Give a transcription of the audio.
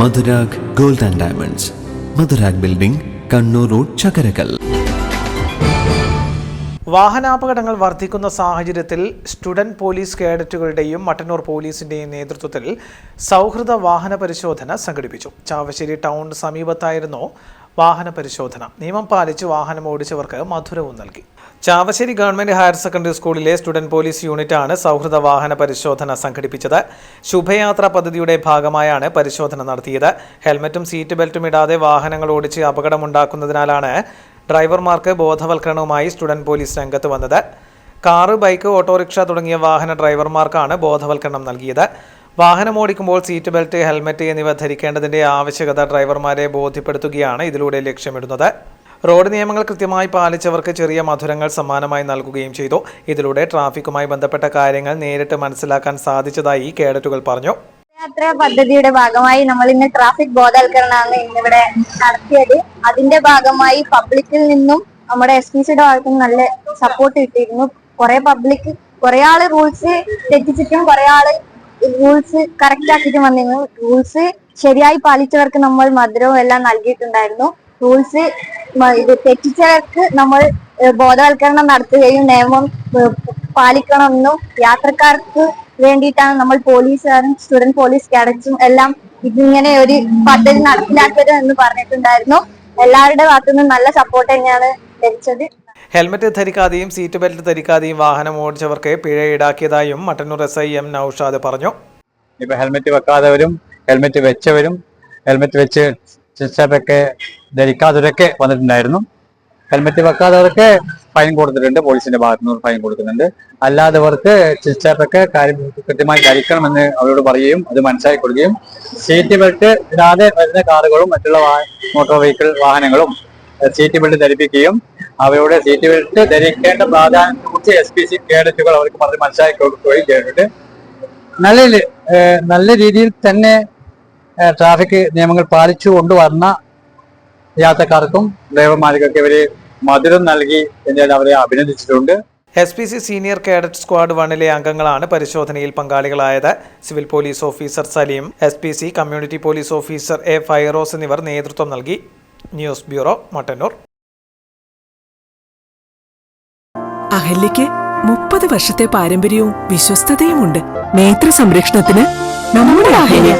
Madhurag gold and diamonds. Madhurag building Kannur road Chakkarakkal. വാഹനാപകടങ്ങൾ വർദ്ധിക്കുന്ന സാഹചര്യത്തിൽ student police കേഡറ്റുകളുടെയും Mattannur പോലീസിന്റെയും നേതൃത്വത്തിൽ സൗഹൃദ വാഹന പരിശോധന സംഘടിപ്പിച്ചു. ചാവശ്ശേരി ടൗൺ സമീപത്തായിരുന്നു വാഹന പരിശോധന നിയമം പാലിച്ച് വാഹനം ഓടിച്ചവർക്ക് മധുരവും നൽകി. ചാവശ്ശേരി ഗവൺമെന്റ് ഹയർ സെക്കൻഡറി സ്കൂളിലെ സ്റ്റുഡന്റ് പോലീസ് യൂണിറ്റാണ് സൗഹൃദ വാഹന പരിശോധന സംഘടിപ്പിച്ചത്. ശുഭയാത്ര പദ്ധതിയുടെ ഭാഗമായാണ് പരിശോധന നടത്തിയത്. ഹെൽമറ്റും സീറ്റ് ബെൽറ്റും ഇടാതെ വാഹനങ്ങൾ ഓടിച്ച് അപകടമുണ്ടാക്കുന്നതിനാലാണ് ഡ്രൈവർമാർക്ക് ബോധവൽക്കരണവുമായി സ്റ്റുഡന്റ് പോലീസ് രംഗത്ത് വന്നത്. കാറ് ബൈക്ക് ഓട്ടോറിക്ഷ തുടങ്ങിയ വാഹന ഡ്രൈവർമാർക്കാണ് ബോധവൽക്കരണം നൽകിയത്. വാഹനം ഓടിക്കുമ്പോൾ സീറ്റ് ബെൽറ്റ് ഹെൽമറ്റ് എന്നിവ ധരിക്കേണ്ടതിന്റെ ആവശ്യകത ഡ്രൈവർമാരെ ബോധ്യപ്പെടുത്തുകയാണ് ഇതിലൂടെ ലക്ഷ്യമിടുന്നത്. റോഡ് നിയമങ്ങൾ കൃത്യമായി പാലിച്ചവർക്ക് ചെറിയ മധുരങ്ങൾ സമ്മാനമായി നൽകുകയും ചെയ്തു. ഇതിലൂടെ ട്രാഫിക്കുമായി ബന്ധപ്പെട്ട കാര്യങ്ങൾ നേരിട്ട് മനസ്സിലാക്കാൻ സാധിച്ചതായി കേഡറ്റുകൾ പറഞ്ഞു. യാത്ര പദ്ധതിയുടെ ഭാഗമായി നമ്മൾ ഇന്ന് ട്രാഫിക് ബോധവൽക്കരണമാണ് ഇന്നിവിടെ നടത്തിയത്. അതിന്റെ ഭാഗമായി പബ്ലിക്കിൽ നിന്നും നമ്മുടെ എസ് പി സിയുടെ ഭാഗത്തും നല്ല സപ്പോർട്ട് കിട്ടിയിരുന്നു. കുറെ പബ്ലിക് കുറെ ആൾ റൂൾസ് തെറ്റിച്ചിട്ടും കുറെ ആൾ റൂൾസ് കറക്റ്റ് ആക്കിട്ട് വന്നിരുന്നു. റൂൾസ് ശരിയായി പാലിച്ചവർക്ക് നമ്മൾ മധുരവും എല്ലാം നൽകിയിട്ടുണ്ടായിരുന്നു. റൂൾസ് ഇത് തെറ്റിച്ചവർക്ക് നമ്മൾ ബോധവൽക്കരണം നടത്തുകയും നിയമം പാലിക്കണമെന്നും യാത്രക്കാർക്ക് വേണ്ടിയിട്ടാണ് നമ്മൾ പോലീസുകാരും സ്റ്റുഡന്റ് പോലീസ് കാഡറ്റ്സും എല്ലാം ഇതിങ്ങനെ ഒരു പദ്ധതി നടപ്പിലാക്കരുത് എന്ന് പറഞ്ഞിട്ടുണ്ടായിരുന്നു. എല്ലാവരുടെ ഭാഗത്തുനിന്നും നല്ല സപ്പോർട്ട് തന്നെയാണ് ലഭിച്ചത്. ഹെൽമറ്റ് ധരിക്കാതെയും സീറ്റ് ബെൽറ്റ് ധരിക്കാതെയും വാഹനം ഓടിച്ചവർക്ക് പിഴ ഈടാക്കിയതായും Mattannur S I M Noushad പറഞ്ഞു. ഇപ്പൊ ഹെൽമെറ്റ് വെക്കാത്തവരും ഹെൽമെറ്റ് വെച്ചവരും ഹെൽമെറ്റ് വെച്ച് ചിസ്റ്റൊക്കെ ധരിക്കാത്തവരൊക്കെ വന്നിട്ടുണ്ടായിരുന്നു. ഹെൽമെറ്റ് വെക്കാത്തവർക്ക് ഫൈൻ കൊടുത്തിട്ടുണ്ട് പോലീസിന്റെ ഭാഗത്തു നിന്ന് ഫൈൻ കൊടുക്കുന്നുണ്ട്. അല്ലാത്തവർക്ക് ചിസ്റ്റൊക്കെ കാര്യം കൃത്യമായി ധരിക്കണമെന്ന് അവരോട് പറയുകയും അത് മനസ്സിലാക്കി കൊടുക്കുകയും സീറ്റ് ബെൽറ്റ് ഇടാതെ വരുന്ന കാറുകളും മറ്റുള്ള മോട്ടോർ വെഹിക്കിൾ വാഹനങ്ങളും സീറ്റ് ബെൽറ്റ് ധരിപ്പിക്കുകയും അവരുടെ സീറ്റ് ബെൽറ്റ് ധരിക്കേണ്ട പ്രാധാന്യത്തെക്കുറിച്ച് എസ് പി സി കേഡറ്റുകൾ അവർക്ക് പറഞ്ഞ് മനസ്സിലാക്കി കൊടുക്കുകയും ചെയ്തിട്ടുണ്ട് നല്ല നല്ല രീതിയിൽ തന്നെ ട്രാഫിക് നിയമങ്ങൾ പാലിച്ചു കൊണ്ടുവന്ന യാത്രക്കാർക്കും ഡ്രൈവർമാർക്കൊക്കെ ഇവർ മധുരം നൽകി എന്നാൽ അവരെ അഭിനന്ദിച്ചിട്ടുണ്ട്. S P C senior cadet squad വണ്ണിലെ അംഗങ്ങളാണ് പരിശോധനയിൽ പങ്കാളികളായത്. Civil police officer Saleem S P C community police officer A Fairoz എന്നിവർ നേതൃത്വം നൽകി. News bureau Mattannur. അഹല്യയ്ക്ക് മുപ്പത് വർഷത്തെ പാരമ്പര്യവും വിശ്വസ്തതയുമുണ്ട്. നേത്ര സംരക്ഷണത്തിന് നമ്മുടെ അഹല്യ